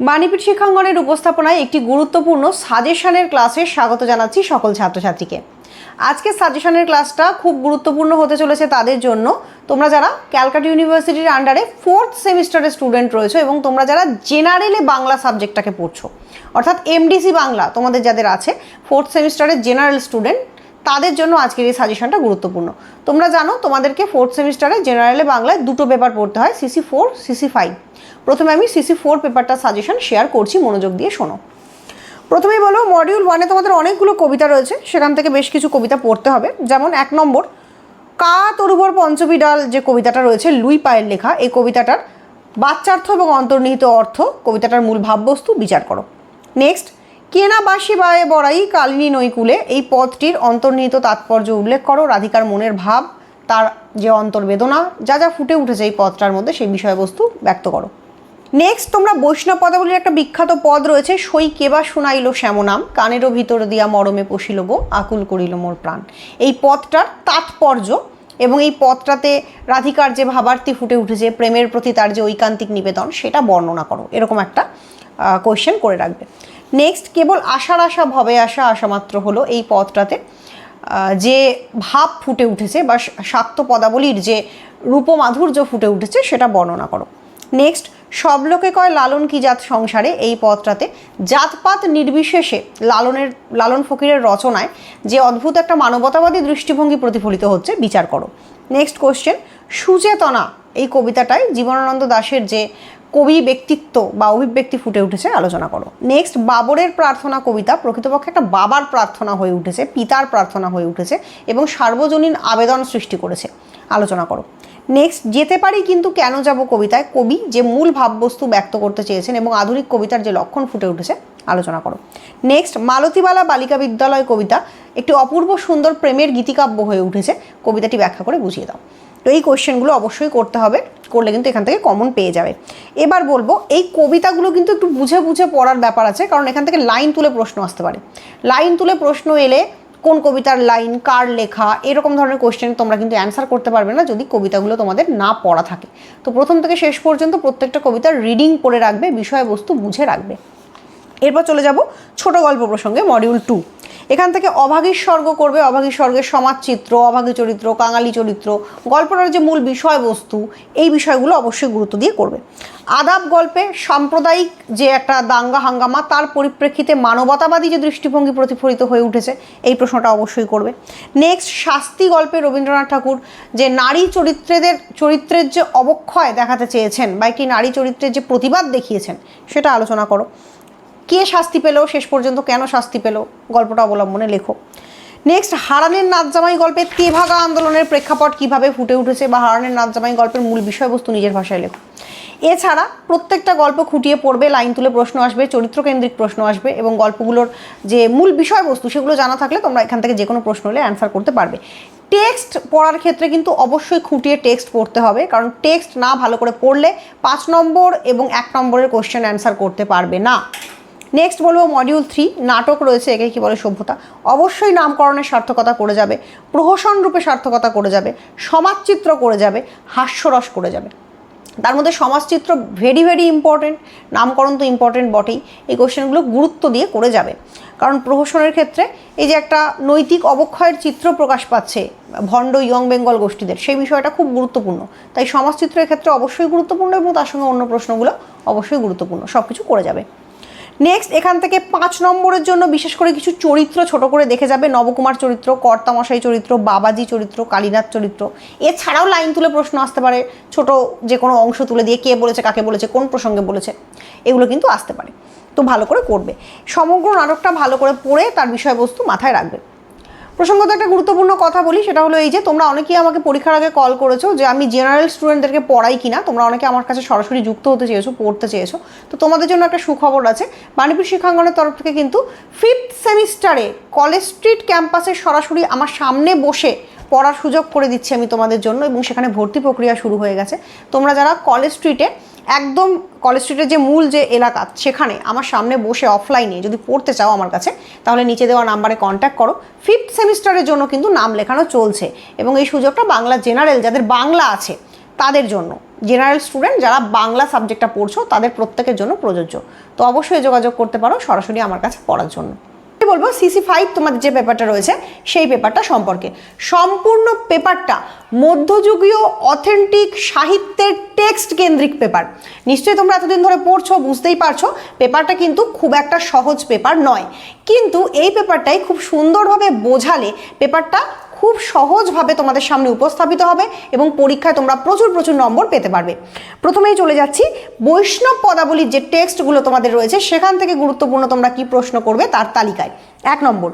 বাণীপীঠ শিক্ষাঙ্গনের উপস্থাপনায় একটি গুরুত্বপূর্ণ সাজেশনের ক্লাসে স্বাগত জানাচ্ছি সকল ছাত্রছাত্রীকে। আজকের সাজেশনের ক্লাসটা খুব গুরুত্বপূর্ণ হতে চলেছে তাদের জন্য। তোমরা যারা ক্যালকাটা ইউনিভার্সিটির আন্ডারে ফোর্থ সেমিস্টারের স্টুডেন্ট রয়েছো এবং তোমরা যারা জেনারেলে বাংলা সাবজেক্টটাকে পড়ছো, অর্থাৎ এমডিসি বাংলা তোমাদের যাদের আছে ফোর্থ সেমিস্টারের জেনারেল স্টুডেন্ট তাদের জন্য আজকের এই সাজেশনটা গুরুত্বপূর্ণ। তোমরা জানো, তোমাদেরকে ফোর্থ সেমিস্টারে জেনারেলে বাংলায় দুটো পেপার পড়তে হয় সিসি ফোর সিসি ফাইভ প্রথমে আমি সিসি ফোর পেপারটা সাজেশন শেয়ার করছি, মনোযোগ দিয়ে শোনো। প্রথমেই বলো মডিউল ওয়ানে তোমাদের অনেকগুলো কবিতা রয়েছে, সেখান থেকে বেশ কিছু কবিতা পড়তে হবে। যেমন এক নম্বর, কা তরুবর পঞ্চবিডাল যে কবিতাটা রয়েছে, লুই পায়ের লেখা, এই কবিতাটার বাচ্চার্থ এবং অন্তর্নিহিত অর্থ, কবিতাটার মূল ভাববস্তু বিচার করো। নেক্সট কেনা বাসি বায়ে বড়াই কালিনী নৈকুলে। এই পদটির অন্তর্নিহিত তাৎপর্য উল্লেখ করো। রাধিকার মনের ভাব, তার যে অন্তর্বেদনা, যা যা ফুটে উঠেছে এই পদটার মধ্যে সেই বিষয়বস্তু ব্যক্ত করো। নেক্সট তোমরা বৈষ্ণব পদাবলীর একটা বিখ্যাত পদ রয়েছে, সই কেবা শুনাইল শ্যামনাম কানেরও ভিতর দিয়া মরমে পশিল গো, আকুল করিল মোর প্রাণ। এই পদটার তাৎপর্য এবং এই পদটাতে রাধিকার যে ভাবার্থী ফুটে উঠেছে, প্রেমের প্রতি তার যে ঐকান্তিক নিবেদন, সেটা বর্ণনা করো। এরকম একটা কোয়েশ্চেন করে রাখবে। নেক্সট কেবল আশার আশা ভবে আসা আশা মাত্র হলো এই পদটাতে। আহ, যে ভাব ফুটে উঠেছে বা শাক্ত পদাবলীর যে রূপমাধুর্য ফুটে উঠেছে সেটা বর্ণনা করো। নেক্সট সব লোকে কয় লালন কি জাত সংসারে? এই পদটাতে জাতপাত নির্বিশেষে লালনের লালন ফকিরের রচনায় যে অদ্ভুত একটা মানবতাবাদী দৃষ্টিভঙ্গি প্রতিফলিত হচ্ছে বিচার করো। নেক্সট কোশ্চেন সুচেতনা এই কবিতাটায় জীবনানন্দ দাশের যে কবি ব্যক্তিত্ব বা অভিব্যক্তি ফুটে উঠেছে, আলোচনা করো। নেক্সট বাবরের প্রার্থনা কবিতা। প্রকৃতপক্ষে একটা বাবার প্রার্থনা হয়ে উঠেছে, পিতার প্রার্থনা হয়ে উঠেছে এবং সার্বজনীন আবেদন সৃষ্টি করেছে। আলোচনা করো। নেক্সট যেতে পারি কিন্তু কেন যাব কবিতায়? কবি যে মূল ভাববস্তু ব্যক্ত করতে চেয়েছেন এবং আধুনিক কবিতার যে লক্ষণ ফুটে উঠেছে আলোচনা করো। নেক্সট মালতীবালা বালিকা বিদ্যালয় কবিতা একটি অপূর্ব সুন্দর প্রেমের গীতিকাব্য হয়ে উঠেছে। কবিতাটি ব্যাখ্যা করে বুঝিয়ে দাও। তো এই কোয়েশ্চেনগুলো অবশ্যই করতে হবে, করলে কিন্তু এখান থেকে কমন পেয়ে যাবে। এবার বলব, এই কবিতাগুলো কিন্তু একটু বুঝে বুঝে পড়ার ব্যাপার আছে, কারণ এখান থেকে লাইন তুলে প্রশ্ন আসতে পারে। লাইন তুলে প্রশ্ন এলে কোন কবিতার লাইন কার লেখা, এরকম ধরনের কোয়েশ্চেন তোমরা কিন্তু অ্যান্সার করতে পারবে না যদি কবিতাগুলো তোমাদের না পড়া থাকে। তো প্রথম থেকে শেষ পর্যন্ত প্রত্যেকটা কবিতার রিডিং পড়ে রাখবে, বিষয়বস্তু বুঝে রাখবে। এরপর চলে যাব ছোট গল্প প্রসঙ্গে মডিউল টু এখান থেকে অভাগীর স্বর্গ করবে অভাগীর স্বর্গের সমাজচিত্র, অভাগী চরিত্র, কাঙালি চরিত্র, গল্পটার যে মূল বিষয়বস্তু, এই বিষয়গুলো অবশ্যই গুরুত্ব দিয়ে করবে। আদাব গল্পে সাম্প্রদায়িক যে একটা দাঙ্গা হাঙ্গামা, তার পরিপ্রেক্ষিতে মানবতাবাদী যে দৃষ্টিভঙ্গি প্রতিফলিত হয়ে উঠেছে, এই প্রশ্নটা অবশ্যই করবে। নেক্সট শাস্তি গল্পে রবীন্দ্রনাথ ঠাকুর যে নারী চরিত্রদের, চরিত্রের যে অবক্ষয় দেখাতে চেয়েছেন, বা একটি নারী চরিত্রের যে প্রতিবাদ দেখিয়েছেন, সেটা আলোচনা করো। কে শাস্তি পেল? শেষ পর্যন্ত কেন শাস্তি পেল? গল্পটা অবলম্বনে লেখো। নেক্সট হারানের নাচ জামাই গল্পে তেভাগা আন্দোলনের প্রেক্ষাপট কীভাবে ফুটে উঠেছে বা হারানের নাচ জামাই গল্পের মূল বিষয়বস্তু নিজের ভাষায় লেখো। এছাড়া প্রত্যেকটা গল্প খুঁটিয়ে পড়বে, লাইন তুলে প্রশ্ন আসবে, চরিত্রকেন্দ্রিক প্রশ্ন আসবে এবং গল্পগুলোর যে মূল বিষয়বস্তু সেগুলো জানা থাকলে তোমরা এখান থেকে যে কোনো প্রশ্ন হলে অ্যান্সার করতে পারবে। টেক্সট পড়ার ক্ষেত্রে কিন্তু অবশ্যই খুঁটিয়ে টেক্সট পড়তে হবে, কারণ টেক্সট না ভালো করে পড়লে পাঁচ নম্বর এবং এক নম্বরের কোশ্চেন অ্যান্সার করতে পারবে না। নেক্সট বলব মডিউল থ্রি নাটক রয়েছে একে কী বলে সভ্যতা। অবশ্যই নামকরণের সার্থকতা করে যাবে, প্রহসন রূপে সার্থকতা করে যাবে, সমাজচিত্র করে যাবে, হাস্যরস করে যাবে। তার মধ্যে সমাজচিত্র ভেরি ভেরি ইম্পর্টেন্ট নামকরণ তো ইম্পর্টেন্ট বটেই, এই কোশ্চেনগুলো গুরুত্ব দিয়ে করে যাবে। কারণ প্রহসনের ক্ষেত্রে এই যে একটা নৈতিক অবক্ষয়ের চিত্র প্রকাশ পাচ্ছে, ভণ্ড ইয়ং বেঙ্গল গোষ্ঠীদের, সেই বিষয়টা খুব গুরুত্বপূর্ণ। তাই সমাজচিত্রের ক্ষেত্রে অবশ্যই গুরুত্বপূর্ণ এবং তার সঙ্গে অন্য প্রশ্নগুলো অবশ্যই গুরুত্বপূর্ণ সব কিছু করে যাবে। নেক্সট এখান থেকে পাঁচ নম্বরের জন্য বিশেষ করে কিছু চরিত্র ছোট করে দেখে যাবে। নবকুমার চরিত্র, কর্তামশাই চরিত্র, বাবাজি চরিত্র, কালীনাথ চরিত্র। এছাড়াও লাইন তুলে প্রশ্ন আসতে পারে, ছোট যে কোনো অংশ তুলে দিয়ে কে বলেছে, কাকে বলেছে, কোন প্রসঙ্গে বলেছে, এগুলো কিন্তু আসতে পারে। তো ভালো করে করবে। সমগ্র নাটকটা ভালো করে পড়ে তার বিষয়বস্তু মাথায় রাখবে। প্রসঙ্গত একটা গুরুত্বপূর্ণ কথা বলি, সেটা হলো এই যে তোমরা অনেকেই আমাকে পরীক্ষার আগে কল করেছ যে আমি জেনারেল স্টুডেন্টদেরকে পড়াই কিনা, তোমরা অনেকে আমার কাছে সরাসরি যুক্ত হতে চেয়েছো, পড়তে চেয়েছো। তো তোমাদের জন্য একটা সুখবর আছে, বাণীপুর শিক্ষাঙ্গনের তরফ থেকে কিন্তু ফিফথ সেমিস্টারে কলেজ স্ট্রিট ক্যাম্পাসে সরাসরি আমার সামনে বসে পড়ার সুযোগ করে দিচ্ছি আমি তোমাদের জন্য এবং সেখানে ভর্তি প্রক্রিয়া শুরু হয়ে গেছে। তোমরা যারা কলেজ স্ট্রিটে একদম কলেজ স্ট্রিটের যে মূল যে এলাকা, সেখানে আমার সামনে বসে অফলাইনে যদি পড়তে চাও আমার কাছে, তাহলে নিচে দেওয়া নাম্বারে কন্ট্যাক্ট করো। ফিফথ সেমিস্টারের জন্য কিন্তু নাম লেখানো চলছে এবং এই সুযোগটা বাংলা জেনারেল যাদের বাংলা আছে, তাদের জন্য। জেনারেল স্টুডেন্ট যারা বাংলা সাবজেক্টটা পড়ছো, তাদের প্রত্যেকের জন্য প্রযোজ্য। তো অবশ্যই যোগাযোগ করতে পারো সরাসরি আমার কাছে পড়ার জন্য। বলব সিসি ফাইভ তোমাদের যে পেপারটা রয়েছে, সেই পেপারটা সম্পর্কে। সম্পূর্ণ পেপারটা মধ্যযুগীয় অথেন্টিক সাহিত্যের টেক্সট কেন্দ্রিক পেপার নিশ্চয়ই তোমরা এতদিন ধরে পড়ছো, বুঝতেই পারছ পেপারটা কিন্তু খুব একটা সহজ পেপার নয়। কিন্তু এই পেপারটাই খুব সুন্দরভাবে বোঝালে পেপারটা খুব সহজভাবে তোমাদের সামনে উপস্থাপিত হবে এবং পরীক্ষায় তোমরা প্রচুর প্রচুর নম্বর পেতে পারবে। প্রথমেই চলে যাচ্ছি, বৈষ্ণব পদাবলীর যে টেক্সটগুলো তোমাদের রয়েছে, সেখান থেকে গুরুত্বপূর্ণ তোমরা কি প্রশ্ন করবে তার তালিকায়। এক নম্বর,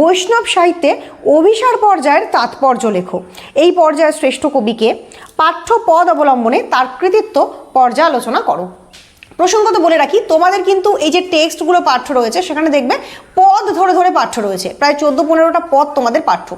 বৈষ্ণব সাহিত্যে অভিসার পর্যায়ের তাৎপর্য লেখো। এই পর্যায়ের শ্রেষ্ঠ কবিকে পাঠ্য পদ অবলম্বনে তার কৃতিত্ব পর্যালোচনা করো। প্রসঙ্গত বলে রাখি, তোমাদের কিন্তু এই যে টেক্সটগুলো পাঠ্য রয়েছে, সেখানে দেখবে পদ ধরে ধরে পাঠ্য রয়েছে, প্রায় চোদ্দ পনেরোটা পদ তোমাদের পাঠ্য।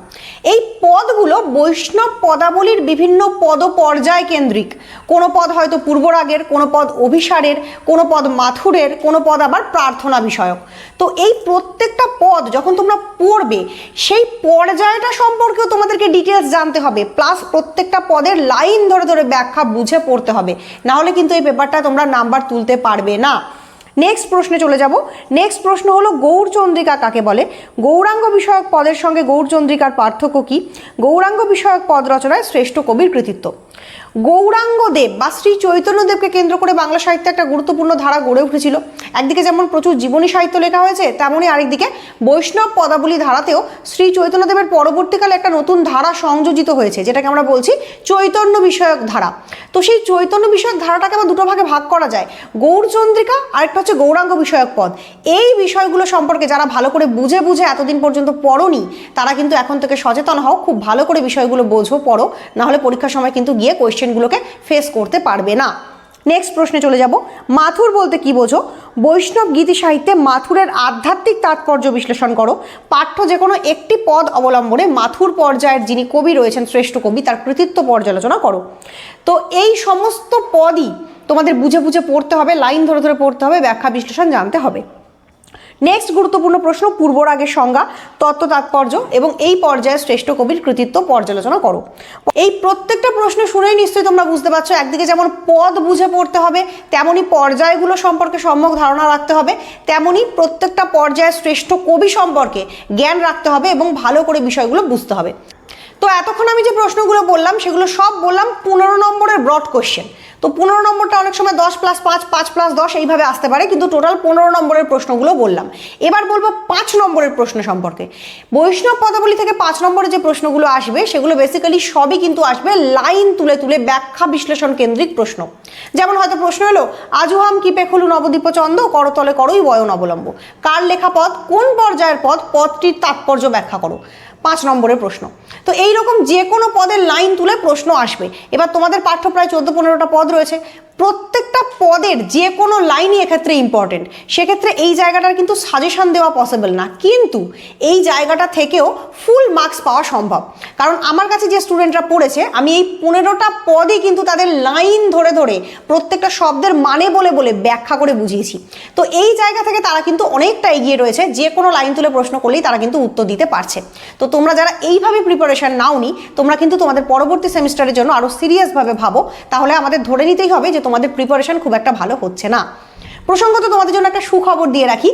এই পদগুলো বৈষ্ণব পদাবলীর বিভিন্ন পদ পর্যায় কেন্দ্রিক। কোনো পদ হয়তো পূর্বরাগের, কোনো পদ অভিসারের, কোনো পদ মাথুরের, কোনো পদ আবার প্রার্থনা বিষয়ক তো এই প্রত্যেকটা পদ যখন তোমরা পড়বে, সেই পর্যায়টা সম্পর্কেও তোমাদেরকে ডিটেলস জানতে হবে, প্লাস প্রত্যেকটা পদের লাইন ধরে ধরে ব্যাখ্যা বুঝে পড়তে হবে। না হলে কিন্তু এই পেপারটা তোমরা নাম্বার তুলতে পারবে না। নেক্সট প্রশ্নে চলে যাব। নেক্সট প্রশ্ন হলো, গৌরচন্দ্রিকা কাকে বলে? গৌরাঙ্গ বিষয়ক পদের সঙ্গে গৌরচন্দ্রিকার পার্থক্য কী? গৌরাঙ্গ বিষয়ক পদ রচনায় শ্রেষ্ঠ কবির কৃতিত্ব। গৌরাঙ্গদেব বা শ্রী চৈতন্যদেবকে কেন্দ্র করে বাংলা সাহিত্যে একটা গুরুত্বপূর্ণ ধারা গড়ে উঠেছিল। একদিকে যেমন প্রচুর জীবনী সাহিত্য লেখা হয়েছে, তেমনই আরেকদিকে বৈষ্ণব পদাবলী ধারাতেও শ্রী চৈতন্যদেবের পরবর্তীকালে একটা নতুন ধারা সংযোজিত হয়েছে, যেটাকে আমরা বলছি চৈতন্য বিষয়ক ধারা। তো সেই চৈতন্য বিষয়ক ধারাটাকে আবার দুটো ভাগে ভাগ করা যায়। গৌরচন্দ্রিকা আরেকটা হচ্ছে গৌরাঙ্গ বিষয়ক পদ। এই বিষয়গুলো সম্পর্কে যারা ভালো করে বুঝে বুঝে এতদিন পর্যন্ত পড়নি, তারা কিন্তু এখন থেকে সচেতন হও, খুব ভালো করে বিষয়গুলো বোঝো, পড়ো। নাহলে পরীক্ষার সময় কিন্তু গিয়ে কোয়েশ্চেনগুলোকে ফেস করতে পারবে না। নেক্সট প্রশ্নে চলে যাব। মাথুর বলতে কি বোঝো? বৈষ্ণব গীতি সাহিত্যে মাথুরের আধ্যাত্মিক তাৎপর্য বিশ্লেষণ করো। পাঠ্য যে কোনো একটি পদ অবলম্বনে মাথুর পর্যায়ের যিনি কবি রয়েছেন, শ্রেষ্ঠ কবি, তার কৃতিত্ব পর্যালোচনা করো। তো এই সমস্ত পদই তোমাদের বুঝে বুঝে পড়তে হবে, লাইন ধরে ধরে পড়তে হবে, ব্যাখ্যা বিশ্লেষণ জানতে হবে। নেক্সট গুরুত্বপূর্ণ প্রশ্ন, পূর্বরাগের সংজ্ঞা, তত্ত্ব তাৎপর্য এবং এই পর্যায়ে শ্রেষ্ঠ কবির কৃতিত্ব পর্যালোচনা করো। এই প্রত্যেকটা প্রশ্ন শুনেই নিশ্চয়ই তোমরা বুঝতে পারছ, একদিকে যেমন পদ বুঝে পড়তে হবে, তেমনি পর্যায়গুলো সম্পর্কে সম্যক ধারণা রাখতে হবে, তেমনি প্রত্যেকটা পর্যায়ে শ্রেষ্ঠ কবি সম্পর্কে জ্ঞান রাখতে হবে এবং ভালো করে বিষয়গুলো বুঝতে হবে। তো এতক্ষণ আমি যে প্রশ্নগুলো বললাম, সেগুলো সব বললাম পনেরো নম্বরের ব্রড কোশ্চেন তো পনেরো নম্বরটা অনেক সময় দশ প্লাস পাঁচ পাঁচ প্লাস দশ এইভাবে আসতে পারে, কিন্তু টোটাল পনেরো নম্বরের প্রশ্নগুলো বললাম। এবার বলব পাঁচ নম্বরের প্রশ্ন সম্পর্কে। বৈষ্ণব পদাবলী থেকে পাঁচ নম্বরে যে প্রশ্নগুলো আসবে, সেগুলো বেসিক্যালি সবই কিন্তু আসবে লাইন তুলে তুলে ব্যাখ্যা বিশ্লেষণ কেন্দ্রিক প্রশ্ন। যেমন হয়তো প্রশ্ন হলো আজুহাম কিপে খুলু নবদ্বীপ চন্দ করতলে করোই বয়ন অবলম্ব। কার লেখা পদ? কোন পর্যায়ের পদ? পদটির তাৎপর্য ব্যাখ্যা করো। পাঁচ নম্বরের প্রশ্ন। তো এই রকম যে কোনো পদের লাইন তুলে প্রশ্ন আসবে। এবার তোমাদের পাঠ্য প্রায় চোদ্দ পনেরোটা পদ রয়েছে। প্রত্যেকটা পদের যে কোনো লাইনই এক্ষেত্রে ইম্পর্টেন্ট সেক্ষেত্রে এই জায়গাটার কিন্তু সাজেশন দেওয়া পসিবল না। কিন্তু এই জায়গাটা থেকেও ফুল মার্কস পাওয়া সম্ভব। কারণ আমার কাছে যে স্টুডেন্টরা পড়েছে, আমি এই পনেরোটা পদই কিন্তু তাদের লাইন ধরে ধরে প্রত্যেকটা শব্দের মানে বলে বলে ব্যাখ্যা করে বুঝিয়েছি। তো এই জায়গা থেকে তারা কিন্তু অনেকটা এগিয়ে রয়েছে। যে কোনো লাইন তুলে প্রশ্ন করলেই তারা কিন্তু উত্তর দিতে পারছে। তো তোমরা যারা এইভাবে প্রিপারেশন নাওনি, তোমরা কিন্তু তোমাদের পরবর্তী সেমিস্টারের জন্য আরও সিরিয়াসভাবে ভাবো তাহলে আমাদের ধরে নিতেই হবে যে তোমাদের প্রিপারেশন খুব একটা ভালো হচ্ছে না। প্রসঙ্গত তোমাদের জন্য একটা সুখবর দিয়ে রাখি।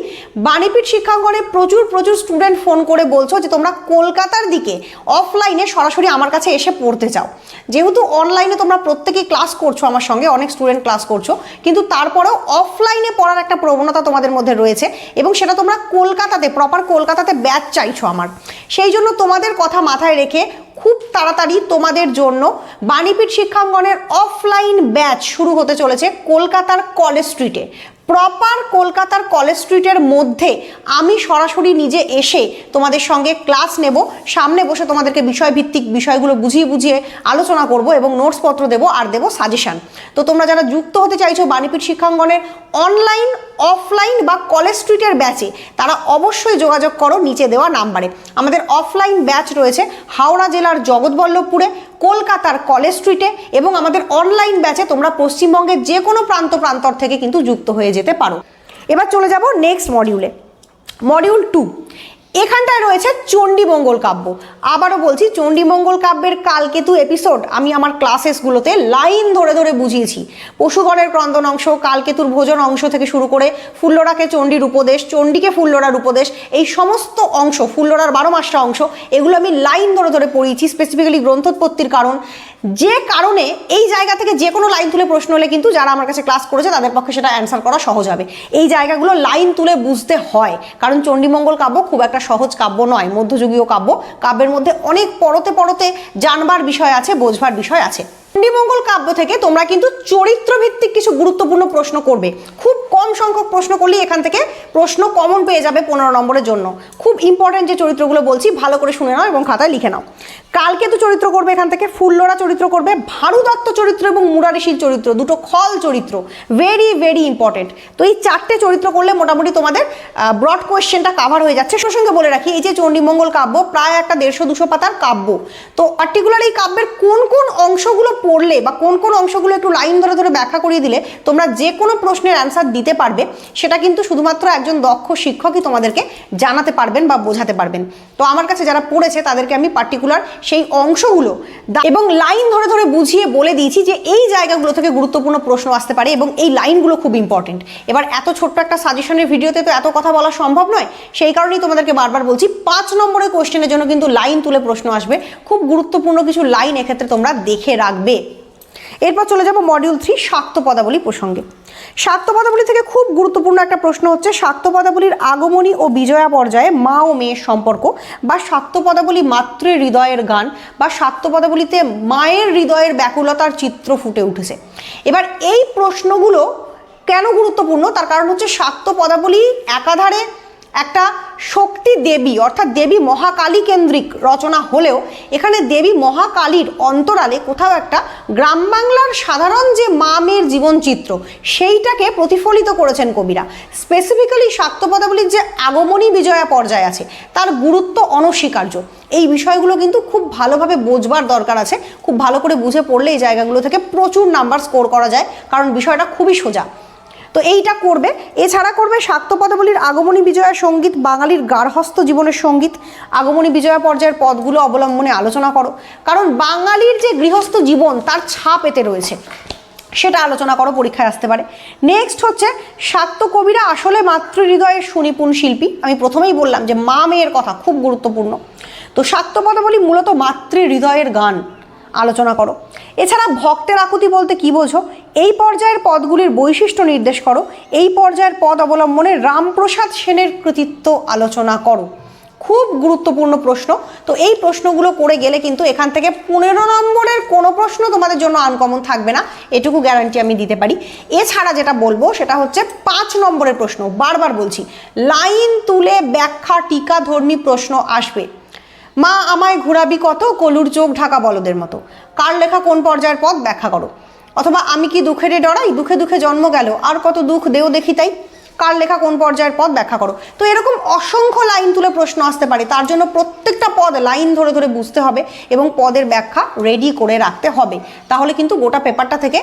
বাণীপীঠ শিক্ষাঙ্গনে প্রচুর প্রচুর স্টুডেন্ট ফোন করে বলছো যে, তোমরা কলকাতার দিকে অফলাইনে সরাসরি আমার কাছে এসে পড়তে চাও। যেহেতু অনলাইনে তোমরা প্রত্যেকেই ক্লাস করছ আমার সঙ্গে, অনেক স্টুডেন্ট ক্লাস করছ, কিন্তু তারপরেও অফলাইনে পড়ার একটা প্রবণতা তোমাদের মধ্যে রয়েছে এবং সেটা তোমরা কলকাতাতে প্রপার কলকাতাতে ব্যাচ চাইছো আমার। সেই জন্য তোমাদের কথা মাথায় রেখে খুব তাড়াতাড়ি তোমাদের জন্য বাণীপীঠ শিক্ষাঙ্গনের অফলাইন ব্যাচ শুরু হতে চলেছে কলকাতার কলেজ স্ট্রিটে প্রপার কলকাতার কলেজ স্ট্রিটের মধ্যে আমি সরাসরি নিজে এসে তোমাদের সঙ্গে ক্লাস নেব। সামনে বসে তোমাদেরকে বিষয়ভিত্তিক বিষয়গুলো বুঝিয়ে বুঝিয়ে আলোচনা করব এবং নোটসপত্র দেবো আর দেবো সাজেশন তো তোমরা যারা যুক্ত হতে চাইছো বাণীপীঠ শিক্ষাঙ্গনের অনলাইন অফলাইন বা কলেজ স্ট্রিটের ব্যাচে তারা অবশ্যই যোগাযোগ করো নিচে দেওয়া নাম্বারে আমাদের অফলাইন ব্যাচ রয়েছে হাওড়া জেলার জগৎবল্লভপুরে। কলকাতার কলেজ স্ট্রিটে এবং আমাদের অনলাইন ব্যাচে তোমরা পশ্চিমবঙ্গের যে কোনো প্রান্ত প্রান্তর থেকে কিন্তু যুক্ত হয়ে যেতে পারো। এবার চলে যাব নেক্সট মডিউলে মডিউল টু এখানটায় রয়েছে চণ্ডীমঙ্গল কাব্য। আবারও বলছি চণ্ডীমঙ্গল কাব্যের কালকেতু এপিসোড আমি আমার ক্লাসেসগুলোতে লাইন ধরে ধরে বুঝিয়েছি। পশুগণের ক্রন্দন অংশ, কালকেতুর ভোজন অংশ থেকে শুরু করে ফুল্লরাকে চণ্ডীর উপদেশ, চণ্ডীকে ফুল্লরার উপদেশ, এই সমস্ত অংশ, ফুল্লরার বারো মাসটা অংশ, এগুলো আমি লাইন ধরে ধরে পড়িয়েছি স্পেসিফিক্যালি গ্রন্থোৎপত্তির কারণ। যে কারণে এই জায়গা থেকে যে কোনো লাইন তুলে প্রশ্ন হলে কিন্তু যারা আমার কাছে ক্লাস করেছে, তাদের পক্ষে সেটা অ্যান্সার করা সহজ হবে। এই জায়গাগুলো লাইন তুলে বুঝতে হয়, কারণ চণ্ডীমঙ্গল কাব্য খুব একটা সহজ কাব্য নয়, মধ্যযুগীয় কাব্য। কাব্যের মধ্যে অনেক পরতে পরতে জানবার বিষয় আছে, বোঝবার বিষয় আছে। চণ্ডীমঙ্গল কাব্য থেকে তোমরা কিন্তু চরিত্র ভিত্তিক কিছু গুরুত্বপূর্ণ প্রশ্ন করবে। খুব কম সংখ্যক প্রশ্ন করলেই এখান থেকে প্রশ্ন কমন পেয়ে যাবে পনেরো নম্বরের জন্য। খুব ইম্পর্টেন্ট যে চরিত্রগুলো বলছি, ভালো করে শুনে নাও এবং খাতায় লিখে নাও। কালকেতু চরিত্র করবে এখান থেকে, ফুল্লরা চরিত্র করবে ভারু দত্ত চরিত্র এবং মুরারিশীল চরিত্র, দুটো খল চরিত্র ভেরি ভেরি ইম্পর্টেন্ট তো এই চারটে চরিত্র করলে মোটামুটি তোমাদের ব্রড কোয়েশ্চেনটা কাভার হয়ে যাচ্ছে। সঙ্গে বলে রাখি, এই যে চণ্ডীমঙ্গল কাব্য, প্রায় একটা দেড়শো দুশো পাতার কাব্য। তো পার্টিকুলার এই কাব্যের কোন কোন অংশগুলো পড়লে বা কোন কোন অংশগুলো একটু লাইন ধরে ধরে ব্যাখ্যা করিয়ে দিলে তোমরা যে কোনো প্রশ্নের অ্যান্সার দিতে পারবে, সেটা কিন্তু শুধুমাত্র একজন দক্ষ শিক্ষকই তোমাদেরকে জানাতে পারবেন বা বোঝাতে পারবেন। তো আমার কাছে যারা পড়েছে, তাদেরকে আমি পার্টিকুলার সেই অংশগুলো এবং লাইন ধরে ধরে বুঝিয়ে বলে দিয়েছি যে এই জায়গাগুলো থেকে গুরুত্বপূর্ণ প্রশ্ন আসতে পারে এবং এই লাইনগুলো খুব ইম্পর্টেন্ট এবার এত ছোট্ট একটা সাজেশনের ভিডিওতে তো এত কথা বলা সম্ভব নয়, সেই কারণেই তোমাদেরকে বারবার বলছি, পাঁচ নম্বরের কোশ্চেনের জন্য কিন্তু লাইন তুলে প্রশ্ন আসবে। খুব গুরুত্বপূর্ণ কিছু লাইন এক্ষেত্রে তোমরা দেখে রাখবে। এরপর চলে যাব মডিউল থ্রি শাক্ত পদাবলী প্রসঙ্গে। শাক্ত পদাবলী থেকে খুব গুরুত্বপূর্ণ একটা প্রশ্ন হচ্ছে, শাক্ত পদাবলীর আগমনী ও বিজয়া পর্যায়ে মা ও মেয়ের সম্পর্ক বা শাক্ত পদাবলী মাতৃ হৃদয়ের গান বা শাক্ত পদাবলীতে মায়ের হৃদয়ের ব্যাকুলতার চিত্র ফুটে উঠেছে। এবার এই প্রশ্নগুলো কেন গুরুত্বপূর্ণ? তার কারণ হচ্ছে শাক্ত পদাবলী একাধারে একটা শক্তি দেবী, অর্থাৎ দেবী মহাকালী কেন্দ্রিক রচনা হলেও এখানে দেবী মহাকালীর অন্তরালে কোথাও একটা গ্রাম বাংলার সাধারণ যে মা মেয়ের জীবনচিত্র, সেইটাকে প্রতিফলিত করেছেন কবিরা। স্পেসিফিক্যালি শাক্তপদাবলীর যে আগমনী বিজয়া পর্যায়ে আছে, তার গুরুত্ব অনস্বীকার্য। এই বিষয়গুলো কিন্তু খুব ভালোভাবে বোঝবার দরকার আছে। খুব ভালো করে বুঝে পড়লে এই জায়গাগুলো থেকে প্রচুর নাম্বার স্কোর করা যায়, কারণ বিষয়টা খুবই সোজা। তো এইটা করবে। এছাড়া করবে শাক্ত পদাবলীর আগমনী বিজয়া সংগীত, বাঙালির গার্হস্থ জীবনের সংগীত। আগমনী বিজয়া পর্যায়ের পদগুলো অবলম্বনে আলোচনা করো। কারণ বাঙালির যে গৃহস্থ জীবন, তার ছাপ এতে রয়েছে। সেটা আলোচনা করো, পরীক্ষায় আসতে পারে। নেক্সট হচ্ছে, শাক্ত কবিরা আসলে মাতৃ হৃদয়ের সুনিপুণ শিল্পী। আমি প্রথমেই বললাম যে মা মেয়ের কথা, খুব গুরুত্বপূর্ণ। তো শাক্ত পদাবলী মূলত মাতৃ হৃদয়ের গান। আলোচনা করো। এছাড়া ভক্তের আকুতি বলতে কি বোঝো? এই পর্যায়ের পদগুলির বৈশিষ্ট্য নির্দেশ করো। এই পর্যায়ের পদ অবলম্বনে রামপ্রসাদ সেনের কৃতিত্ব আলোচনা করো। খুব গুরুত্বপূর্ণ প্রশ্ন। তো এই প্রশ্নগুলো করে গেলে কিন্তু এখান থেকে পনেরো নম্বরের কোনো প্রশ্ন তোমাদের জন্য আনকমন থাকবে না। এটুকু গ্যারান্টি আমি দিতে পারি। এছাড়া যেটা বলব, সেটা হচ্ছে পাঁচ নম্বরের প্রশ্ন। বারবার বলছি, লাইন তুলে ব্যাখ্যা, টিকা, ধর্মী প্রশ্ন আসবে। মা আমায় ঘোরাবি কত? কলুর চোখ ঢাকা বলদের মতো। কার লেখা কোন পর্যায়ের পথ ব্যাখ্যা করো। অথবা আমি কি দুঃখেরে ডরাই? দুঃখে দুঃখে জন্ম গেল। আর কত দুঃখ দেও দেখি তাই? কার লেখা কোন পর্যায়ের পদ ব্যাখ্যা করো? তো এরকম অসংখ্য লাইন তুলে প্রশ্ন আসতে পারে। তার জন্য প্রত্যেকটা পদ লাইন ধরে ধরে বুঝতে হবে এবং পদের ব্যাখ্যা রেডি করে রাখতে হবে। তাহলে কিন্তু গোটা পেপারটা থেকে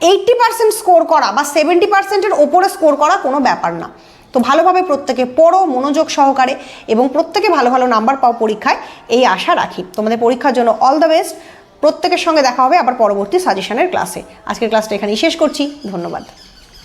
এইট্টি পার্সেন্ট স্কোর করা বা সেভেন্টি পার্সেন্টের ওপরে স্কোর করা কোনো ব্যাপার না। তো ভালোভাবে প্রত্যেকে পড়ো, মনোযোগ সহকারে এবং প্রত্যেকে ভালো ভালো নাম্বার পাও পরীক্ষায়, এই আশা রাখি। তোমাদের পরীক্ষার জন্য অল দ্য বেস্ট প্রত্যেকের সঙ্গে দেখা হবে আবার পরবর্তী সাজেশনের ক্লাসে আজকের ক্লাসটা এখানেই শেষ করছি। ধন্যবাদ।